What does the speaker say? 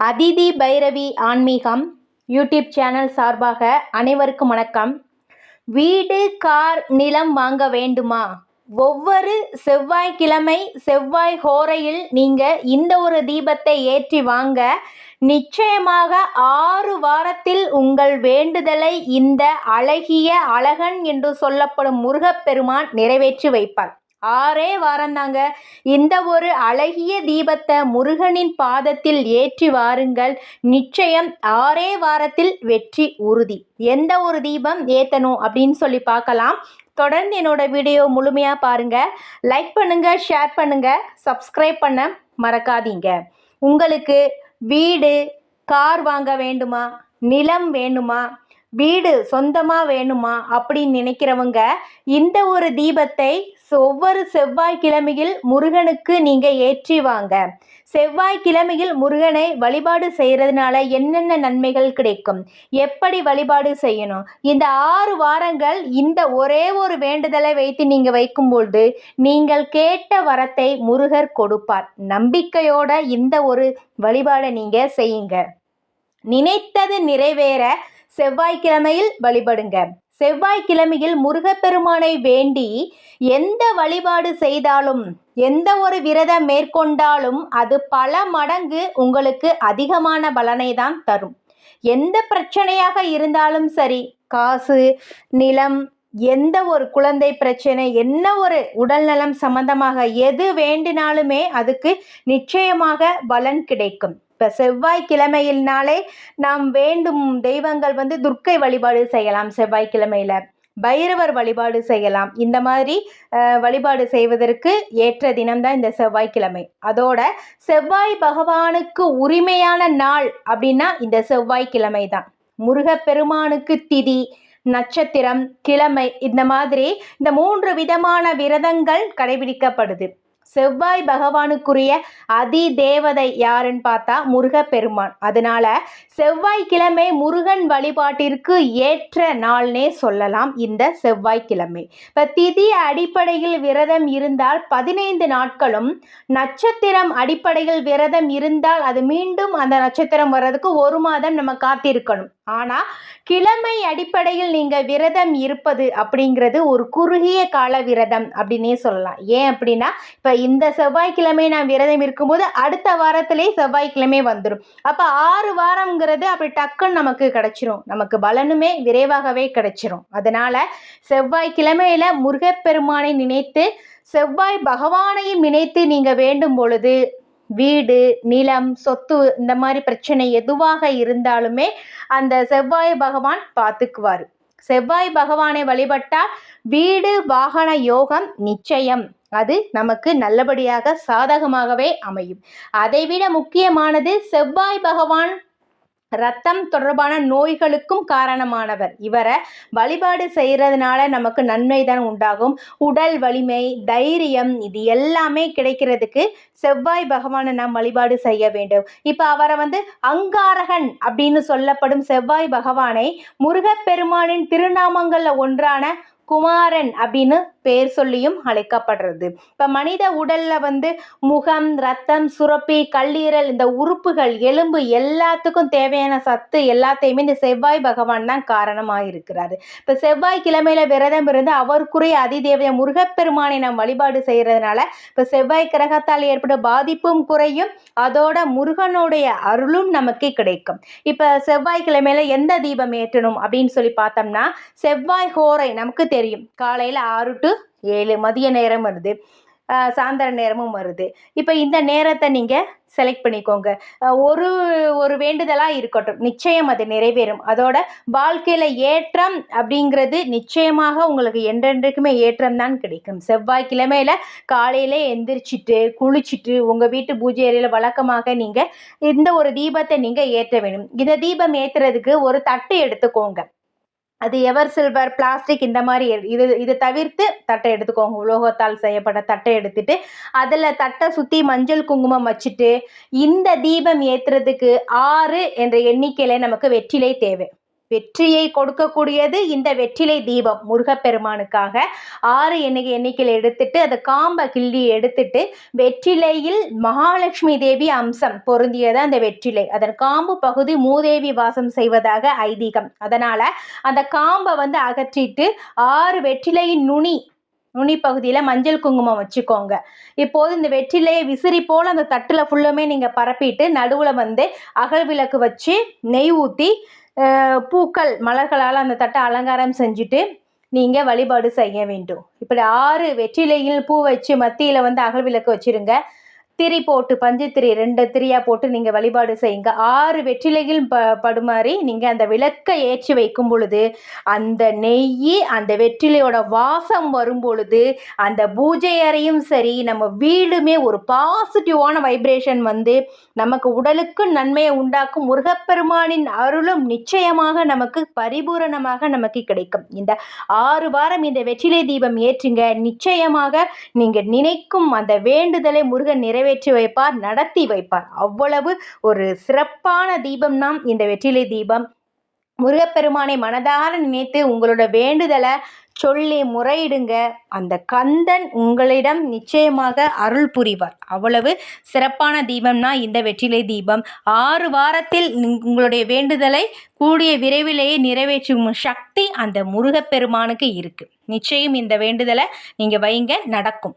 அதிதி பைரவி ஆன்மீகம் YouTube channel சார்பாக அனைவருக்கும் வணக்கம். வீடு கார் நிலம் வாங்க வேண்டுமா? ஒவ்வொரு செவ்வாய்க்கிழமை செவ்வாய் ஹோரையில் நீங்கள் இந்த ஒரு தீபத்தை ஏற்றி வாங்க நிச்சயமாக ஆறு வாரத்தில் உங்கள் வேண்டுதலை இந்த அழகிய அழகன் என்று சொல்லப்படும் முருகப்பெருமான் நிறைவேற்றி வைப்பார். ஆறே வாரந்தாங்க. இந்த ஒரு அழகிய தீபத்தை முருகனின் பாதத்தில் ஏற்றி வாருங்கள். நிச்சயம் ஆறே வாரத்தில் வெற்றி உறுதி. எந்த ஒரு தீபம் ஏற்றணும் அப்படின்னு சொல்லி பார்க்கலாம். தொடர்ந்து என்னோட வீடியோ முழுமையாக பாருங்கள் லைக் பண்ணுங்கள் ஷேர் பண்ணுங்கள் சப்ஸ்கிரைப் பண்ண மறக்காதீங்க. உங்களுக்கு வீடு கார் வாங்க வேண்டுமா? நிலம் வேணுமா வீடு சொந்தமாக வேணுமா அப்படின்னு நினைக்கிறவங்க இந்த ஒரு தீபத்தை ஒவ்வொரு செவ்வாய்க்கிழமையில் முருகனுக்கு நீங்கள் ஏற்றி வாங்க. செவ்வாய்க்கிழமையில் முருகனை வழிபாடு செய்கிறதுனால என்னென்ன நன்மைகள் கிடைக்கும்? எப்படி வழிபாடு செய்யணும்? இந்த ஆறு வாரங்கள் இந்த ஒரே ஒரு வேண்டுதலை வைத்து நீங்கள் வைக்கும்பொழுது நீங்கள் கேட்ட வரத்தை முருகர் கொடுப்பார். நம்பிக்கையோட இந்த ஒரு வழிபாடை நீங்கள் செய்யுங்க. நினைத்தது நிறைவேற செவ்வாய்க்கிழமையில் வழிபடுங்க. செவ்வாய்க்கிழமையில் முருகப்பெருமானை வேண்டி எந்த வழிபாடு செய்தாலும் எந்த ஒரு விரதம் மேற்கொண்டாலும் அது பல மடங்கு உங்களுக்கு அதிகமான பலனை தான் தரும். எந்த பிரச்சனையாக இருந்தாலும் சரி காசு நிலம் எந்த ஒரு குழந்தை பிரச்சனை என்ன ஒரு உடல்நலம் சம்பந்தமாக எது வேண்டினாலுமே அதுக்கு நிச்சயமாக பலன் கிடைக்கும். இப்போ செவ்வாய்க்கிழமையினாலே நாம் வேண்டும் தெய்வங்கள் வந்து துர்க்கை வழிபாடு செய்யலாம் செவ்வாய்க்கிழமையில். பைரவர் வழிபாடு செய்யலாம். இந்த மாதிரி வழிபாடு செய்வதற்கு ஏற்ற தினம்தான் இந்த செவ்வாய்க்கிழமை. அதோட செவ்வாய் பகவானுக்கு உரிமையான நாள் அப்படின்னா இந்த செவ்வாய்க்கிழமை தான் முருகப்பெருமானுக்கு திதி நட்சத்திரம் கிழமை இந்த மாதிரி இந்த மூன்று விதமான விரதங்கள் கடைபிடிக்கப்படுது. செவ்வாய் பகவானுக்குரிய அதி தேவதை யாருன்னு பார்த்தா முருகப்பெருமான். அதனால செவ்வாய்க்கிழமை முருகன் வழிபாட்டிற்கு ஏற்ற நாள்னே சொல்லலாம் இந்த செவ்வாய்க்கிழமை இப்போ திதி அடிப்படையில் விரதம் இருந்தால் பதினைந்து நாட்களும் நட்சத்திரம் அடிப்படையில் விரதம் இருந்தால் அது மீண்டும் அந்த நட்சத்திரம் வர்றதுக்கு ஒரு மாதம் நம்ம காத்திருக்கணும். ஆனால் கிழமை அடிப்படையில் நீங்கள் விரதம் இருப்பது அப்படிங்கிறது ஒரு குறுகிய கால விரதம் அப்படின்னே சொல்லலாம். ஏன் அப்படின்னா இப்போ இந்த செவ்வாய்க்கிழமை நான் விரதம் இருக்கும்போது அடுத்த வாரத்திலே செவ்வாய்க்கிழமை வந்துடும் அப்போ ஆறு வாரங்கிறது அப்படி டக்குன்னு நமக்கு கிடச்சிரும். நமக்கு பலனுமே விரைவாகவே கிடச்சிரும். அதனால் செவ்வாய்க்கிழமையில் முருகப்பெருமானை நினைத்து செவ்வாய் பகவானையும் நினைத்து நீங்கள் வேண்டும் பொழுது வீடு நிலம் சொத்து இந்த மாதிரி பிரச்சனை எதுவாக இருந்தாலுமே அந்த செவ்வாய் பகவான் பார்த்துக்குவார். செவ்வாய் பகவானை வழிபட்டால் வீடு வாகன யோகம் நிச்சயம். அது நமக்கு நல்லபடியாக சாதகமாகவே அமையும். அதைவிட முக்கியமானது செவ்வாய் பகவான் ரத்தம் தொடர்பான நோய்களுக்கும் காரணமானவர். இவரை வழிபாடு செய்கிறதுனால நமக்கு நன்மை தான் உண்டாகும். உடல் வலிமை தைரியம் இது எல்லாமே கிடைக்கிறதுக்கு செவ்வாய் பகவானை நாம் வழிபாடு செய்ய வேண்டும். இப்போ அவரை வந்து அங்காரகன் அப்படின்னு சொல்லப்படும் செவ்வாய் பகவானை முருகப்பெருமானின் திருநாமங்களில் ஒன்றான குமாரன் அப்படின்னு பேர் சொல்லியும் அழைக்கப்படுறது. இப்போ மனித உடலில் வந்து முகம் ரத்தம் சுரப்பி கல்லீரல் இந்த உறுப்புகள் எலும்பு எல்லாத்துக்கும் தேவையான சத்து எல்லாத்தையுமே இந்த செவ்வாய் பகவான் தான் காரணமாக இருக்கிறாரு. இப்போ செவ்வாய் கிழமையில் விரதம் இருந்து அவருக்குரிய அதிதேவைய முருகப்பெருமானை நாம் வழிபாடு செய்கிறதுனால இப்போ செவ்வாய் கிரகத்தால் ஏற்படும் பாதிப்பும் குறையும். அதோட முருகனுடைய அருளும் நமக்கு கிடைக்கும். இப்போ செவ்வாய் கிழமையில் எந்த தீபம் ஏற்றணும் அப்படின்னு சொல்லி பார்த்தோம்னா செவ்வாய் ஹோரை நமக்கு தெரியும். காலையில் ஆறு டு ஏழு மதிய நேரம் வருது. சாயந்தர நேரமும் வருது. இப்போ இந்த நேரத்தை நீங்கள் செலக்ட் பண்ணிக்கோங்க. ஒரு ஒரு வேண்டுதலாக இருக்கட்டும். நிச்சயம் அது நிறைவேறும். அதோட வாழ்க்கையில் ஏற்றம் அப்படிங்கிறது நிச்சயமாக உங்களுக்கு என்றென்றைக்குமே ஏற்றம் தான் கிடைக்கும். செவ்வாய்க்கிழமையில் காலையில் எந்திரிச்சிட்டு குளிச்சுட்டு உங்கள் வீட்டு பூஜை அறையில் வழக்கமாக நீங்கள் இந்த ஒரு தீபத்தை நீங்கள் ஏற்ற வேணும் இந்த தீபம் ஏற்றுறதுக்கு ஒரு தட்டு எடுத்துக்கோங்க. அது எவர் சில்வர் பிளாஸ்டிக் இந்த மாதிரி இது இது தவிர்த்து தட்டை எடுத்துக்கோங்க. உலோகத்தால் செய்யப்பட்ட தட்டை எடுத்துட்டு அதில் தட்டை சுற்றி மஞ்சள் குங்குமம் வச்சுட்டு இந்த தீபம் ஏற்றுறதுக்கு ஆறு என்ற எண்ணிக்கையில் நமக்கு வெற்றிலை தேவை. வெற்றியை கொடுக்கக்கூடியது இந்த வெற்றிலை தீபம் முருகப்பெருமானுக்காக. ஆறு எண்ணிக்கை எண்ணிக்கையில் எடுத்துட்டு அதை காம்பை கிள்ளி எடுத்துட்டு வெற்றிலையில் மகாலட்சுமி தேவி அம்சம் பொருந்தியது அந்த வெற்றிலை. அதன் காம்பு பகுதி மூதேவி வாசம் செய்வதாக ஐதீகம். அதனால் அந்த காம்பை வந்து அகற்றிட்டு ஆறு வெற்றிலையின் நுனி நுனி பகுதியில் மஞ்சள் குங்குமம் வச்சுக்கோங்க. இப்போது இந்த வெற்றிலையை விசிறி போல் அந்த தட்டில் ஃபுல்லுமே நீங்கள் பரப்பிட்டு நடுவில் வந்து அகல் விளக்கு வச்சு நெய் ஊற்றி பூக்கள் மலர்களால் அந்த தட்டை அலங்காரம் செஞ்சுட்டு நீங்கள் வழிபாடு செய்ய வேண்டும். இப்படி ஆறு வெற்றிலையில் பூ வச்சு மத்தியில் வந்து அகல் விளக்கு வச்சுருங்க. திரி போட்டு பஞ்சு ரெண்டு திரியாக போட்டு நீங்கள் வழிபாடு செய்யுங்க. ஆறு வெற்றிலைகள் ப படுமாறி நீங்கள் அந்த விளக்கை ஏற்றி வைக்கும் பொழுது அந்த நெய் அந்த வெற்றிலையோட வாசம் வரும் பொழுது அந்த பூஜை அறையும் சரி நம்ம வீடுமே ஒரு பாசிட்டிவான வைப்ரேஷன் வந்து நமக்கு உடலுக்கு நன்மையை உண்டாக்கும். முருகப்பெருமானின் அருளும் நிச்சயமாக நமக்கு பரிபூரணமாக நமக்கு கிடைக்கும். இந்த ஆறு வாரம் இந்த வெற்றிலை தீபம் ஏற்றுங்க. நிச்சயமாக நீங்கள் நினைக்கும் அந்த வேண்டுதலை முருகன் நிறைவே நிறைவேற்றி வைப்பார் நடத்தி வைப்பார். அவ்வளவு ஒரு சிறப்பான தீபம் தான் இந்த வெற்றிலை தீபம். முருகப்பெருமானை மனதார நினைத்து உங்களோட வேண்டுதலை சொல்லி முறையிடுங்க. அந்த கந்தன் உங்களிடம் நிச்சயமாக அருள் புரிவார். அவ்வளவு சிறப்பான தீபம்னா இந்த வெற்றிலை தீபம். ஆறு வாரத்தில் உங்களுடைய வேண்டுதலை கூடிய விரைவிலேயே நிறைவேற்றும் சக்தி அந்த முருகப்பெருமானுக்கு இருக்குது நிச்சயம் இந்த வேண்டுதலை நீங்கள் வைங்க நடக்கும்.